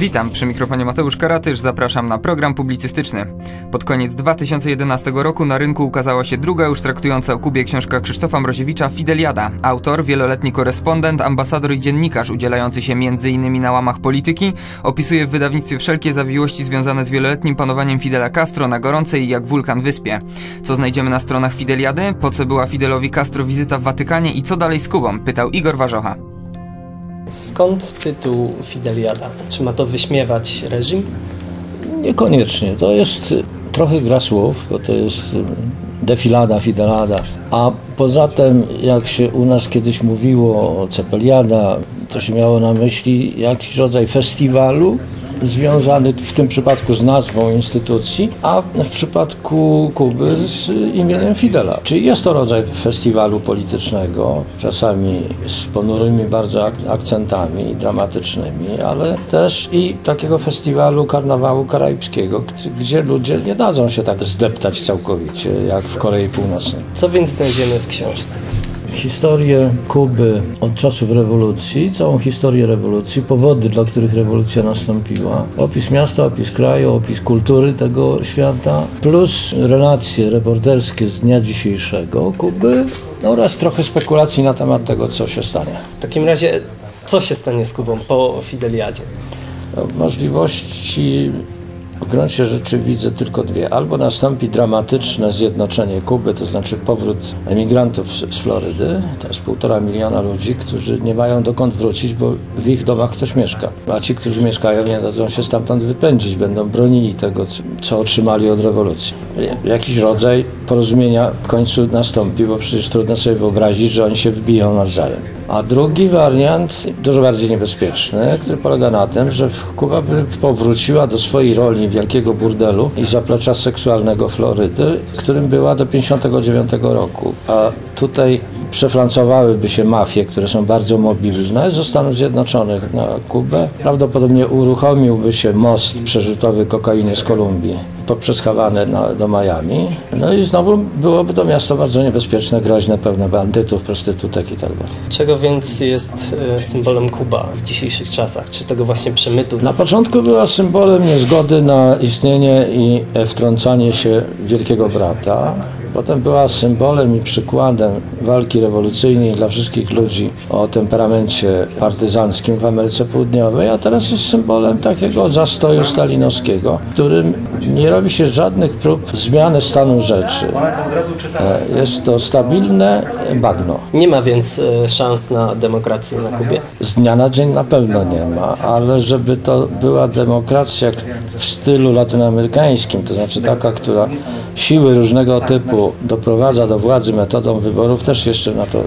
Witam, przy mikrofonie Mateusz Karatysz, zapraszam na program publicystyczny. Pod koniec 2011 roku na rynku ukazała się druga już traktująca o Kubie książka Krzysztofa Mroziewicza Fideliada. Autor, wieloletni korespondent, ambasador i dziennikarz udzielający się m.in. na łamach polityki, opisuje w wydawnictwie wszelkie zawiłości związane z wieloletnim panowaniem Fidela Castro na gorącej jak wulkan wyspie. Co znajdziemy na stronach Fideliady? Po co była Fidelowi Castro wizyta w Watykanie i co dalej z Kubą? Pytał Igor Warzocha. Skąd tytuł Fideliada? Czy ma to wyśmiewać reżim? Niekoniecznie. To jest trochę gra słów, bo to jest defilada, fidelada. A poza tym, jak się u nas kiedyś mówiło o cepeliada, to się miało na myśli jakiś rodzaj festiwalu, związany w tym przypadku z nazwą instytucji, a w przypadku Kuby z imieniem Fidela. Czyli jest to rodzaj festiwalu politycznego, czasami z ponurymi bardzo ak akcentami dramatycznymi, ale też i takiego festiwalu karnawału karaibskiego, gdzie ludzie nie dadzą się tak zdeptać całkowicie, jak w Korei Północnej. Co więc znajdziemy w książce? Historię Kuby od czasów rewolucji, całą historię rewolucji, powody, dla których rewolucja nastąpiła, opis miasta, opis kraju, opis kultury tego świata, plus relacje reporterskie z dnia dzisiejszego Kuby oraz trochę spekulacji na temat tego, co się stanie. W takim razie, co się stanie z Kubą po Fideliadzie? Możliwości w gruncie rzeczy widzę tylko dwie. Albo nastąpi dramatyczne zjednoczenie Kuby, to znaczy powrót emigrantów z Florydy, to jest półtora miliona ludzi, którzy nie mają dokąd wrócić, bo w ich domach ktoś mieszka. A ci, którzy mieszkają, nie dadzą się stamtąd wypędzić, będą bronili tego, co otrzymali od rewolucji. Jakiś rodzaj porozumienia w końcu nastąpi, bo przecież trudno sobie wyobrazić, że oni się wbiją nawzajem. A drugi wariant, dużo bardziej niebezpieczny, który polega na tym, że Kuba by powróciła do swojej roli wielkiego burdelu i zaplecza seksualnego Florydy, którym była do 1959 roku. A tutaj przeflancowałyby się mafie, które są bardzo mobilne ze Stanów Zjednoczonych na Kubę. Prawdopodobnie uruchomiłby się most przerzutowy kokainy z Kolumbii poprzez Hawanę na, do Miami. No i znowu byłoby to miasto bardzo niebezpieczne, groźne, pełne bandytów, prostytutek i tak dalej. Czego więc jest e, symbolem Kuba w dzisiejszych czasach? Czy tego właśnie przemytu? Na początku była symbolem niezgody na istnienie i wtrącanie się Wielkiego Brata. Potem była symbolem i przykładem walki rewolucyjnej dla wszystkich ludzi o temperamencie partyzanckim w Ameryce Południowej, a teraz jest symbolem takiego zastoju stalinowskiego, w którym nie robi się żadnych prób zmiany stanu rzeczy. E, jest to stabilne bagno. Nie ma więc e, szans na demokrację na Kubie? Z dnia na dzień na pewno nie ma, ale żeby to była demokracja w stylu latynoamerykańskim, to znaczy taka, która siły różnego typu doprowadza do władzy metodą wyborów, też jeszcze na to y,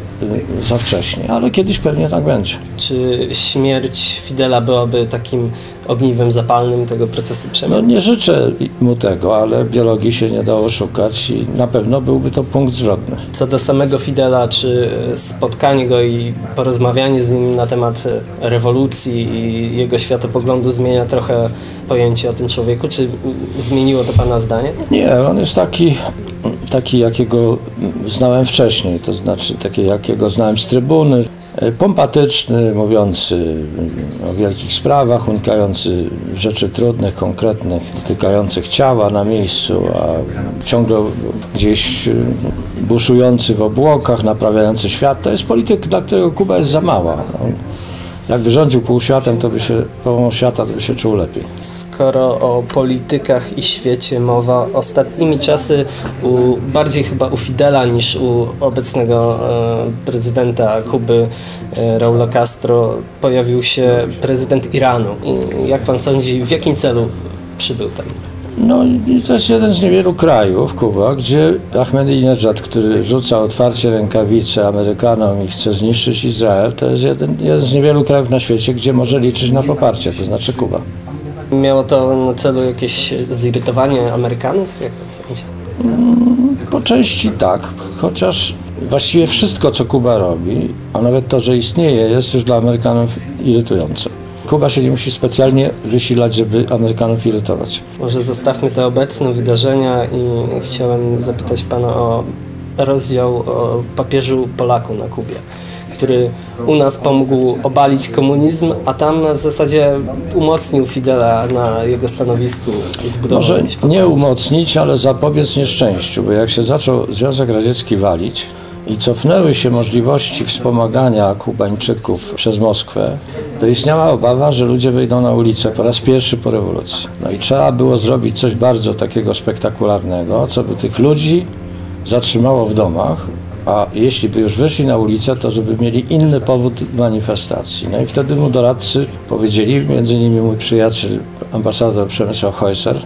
za wcześnie, ale kiedyś pewnie tak będzie. Czy śmierć Fidela byłaby takim ogniwem zapalnym tego procesu przemian? No nie życzę mu tego, ale biologii się nie dało szukać i na pewno byłby to punkt zwrotny. Co do samego Fidela, czy spotkanie go i porozmawianie z nim na temat rewolucji i jego światopoglądu zmienia trochę pojęcie o tym człowieku? Czy zmieniło to Pana zdanie? Nie, on jest taki, taki jakiego znałem wcześniej, to znaczy taki jakiego znałem z trybuny. Pompatyczny, mówiący o wielkich sprawach, unikający rzeczy trudnych, konkretnych, dotykających ciała na miejscu, a ciągle gdzieś buszujący w obłokach, naprawiający świat. To jest polityk, dla którego Kuba jest za mała. Jakby rządził półświatem, to by się, połową świata, to by się czuł lepiej. Skoro o politykach i świecie mowa, ostatnimi czasy u, bardziej chyba u Fidela niż u obecnego e, prezydenta Kuby e, Raula Castro pojawił się prezydent Iranu. I jak pan sądzi, w jakim celu przybył tam? No i to jest jeden z niewielu krajów, Kuba, gdzie Ahmadinejad, który rzuca otwarcie rękawice Amerykanom i chce zniszczyć Izrael, to jest jeden, jeden z niewielu krajów na świecie, gdzie może liczyć na poparcie, to znaczy Kuba. Miało to na celu jakieś zirytowanie Amerykanów, jak pan sądzi? Po części tak, chociaż właściwie wszystko, co Kuba robi, a nawet to, że istnieje, jest już dla Amerykanów irytujące. Kuba się nie musi specjalnie wysilać, żeby Amerykanów irytować. Może zostawmy te obecne wydarzenia i chciałem zapytać Pana o rozdział o papieżu Polaku na Kubie. Który u nas pomógł obalić komunizm, a tam w zasadzie umocnił Fidela na jego stanowisku i zbudował Może nie umocnić, ale zapobiec nieszczęściu, bo jak się zaczął Związek Radziecki walić i cofnęły się możliwości wspomagania Kubańczyków przez Moskwę, to istniała obawa, że ludzie wyjdą na ulicę po raz pierwszy po rewolucji. No i trzeba było zrobić coś bardzo takiego spektakularnego, co by tych ludzi zatrzymało w domach, a jeśli by już wyszli na ulicę, to żeby mieli inny powód manifestacji. No i wtedy mu doradcy powiedzieli, między innymi mój przyjaciel, ambasador Przemysław Heusser,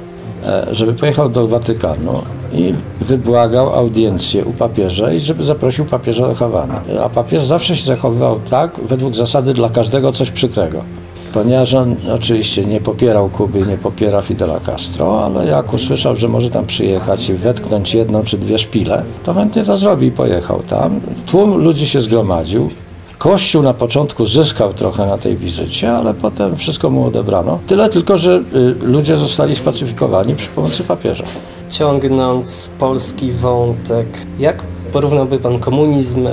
e, żeby pojechał do Watykanu i wybłagał audiencję u papieża i żeby zaprosił papieża do Hawany. A papież zawsze się zachowywał tak, według zasady dla każdego coś przykrego. Ponieważ on oczywiście nie popierał Kuby, nie popiera Fidela Castro, ale jak usłyszał, że może tam przyjechać i wetknąć jedną czy dwie szpile, to chętnie to zrobił i pojechał tam. Tłum ludzi się zgromadził. Kościół na początku zyskał trochę na tej wizycie, ale potem wszystko mu odebrano. Tyle tylko, że y, ludzie zostali spacyfikowani przy pomocy papieża. Ciągnąc polski wątek, jak porównałby Pan komunizm e,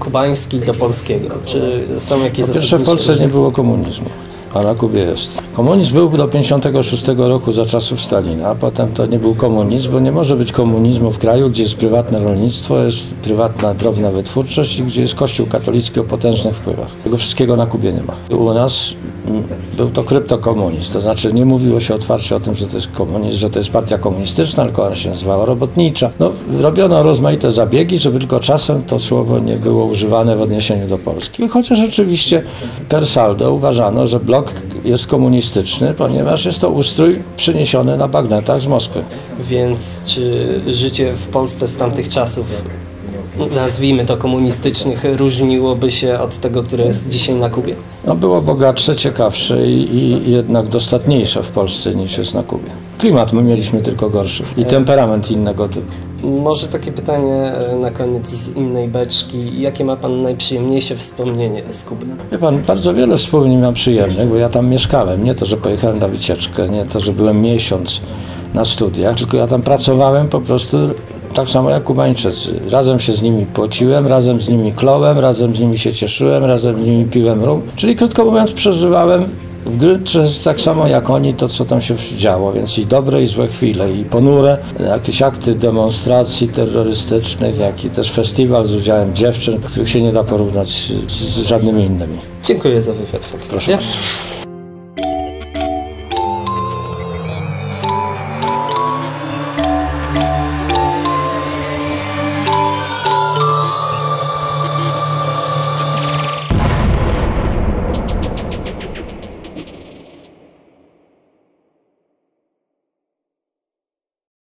kubański do polskiego? Czy są jakieś Po pierwsze, w Polsce nie było komunizmu, a na Kubie jest. Komunizm był do 56 roku za czasów Stalina, a potem to nie był komunizm, bo nie może być komunizmu w kraju, gdzie jest prywatne rolnictwo, jest prywatna drobna wytwórczość i gdzie jest kościół katolicki o potężnych wpływach. Tego wszystkiego na Kubie nie ma. U nas mm, był to kryptokomunizm, to znaczy nie mówiło się otwarcie o tym, że to jest komunizm, że to jest partia komunistyczna, tylko ona się nazywała robotnicza. No, robiono rozmaite zabiegi, żeby tylko czasem to słowo nie było używane w odniesieniu do Polski. Chociaż rzeczywiście per saldo uważano, że blok jest komunistyczny, ponieważ jest to ustrój przyniesiony na bagnetach z Moskwy. Więc czy życie w Polsce z tamtych czasów, nazwijmy to komunistycznych, różniłoby się od tego, które jest dzisiaj na Kubie? No, było bogatsze, ciekawsze i, i jednak dostatniejsze w Polsce niż jest na Kubie. Klimat my mieliśmy tylko gorszy i temperament innego typu. Może takie pytanie e, na koniec z innej beczki. Jakie ma Pan najprzyjemniejsze wspomnienie z Kuby? Wie pan, bardzo wiele wspomnień mam przyjemnych, bo ja tam mieszkałem. Nie to, że pojechałem na wycieczkę, nie to, że byłem miesiąc na studiach, tylko ja tam pracowałem po prostu tak samo jak Kubańczycy. Razem się z nimi płociłem, razem z nimi klołem, razem z nimi się cieszyłem, razem z nimi piłem rum. Czyli krótko mówiąc przeżywałem w gruncie tak samo jak oni to, co tam się działo, więc i dobre, i złe chwile, i ponure, jakieś akty demonstracji terrorystycznych, jak i też festiwal z udziałem dziewczyn, których się nie da porównać z, z żadnymi innymi. Dziękuję za wywiad Proszę bardzo.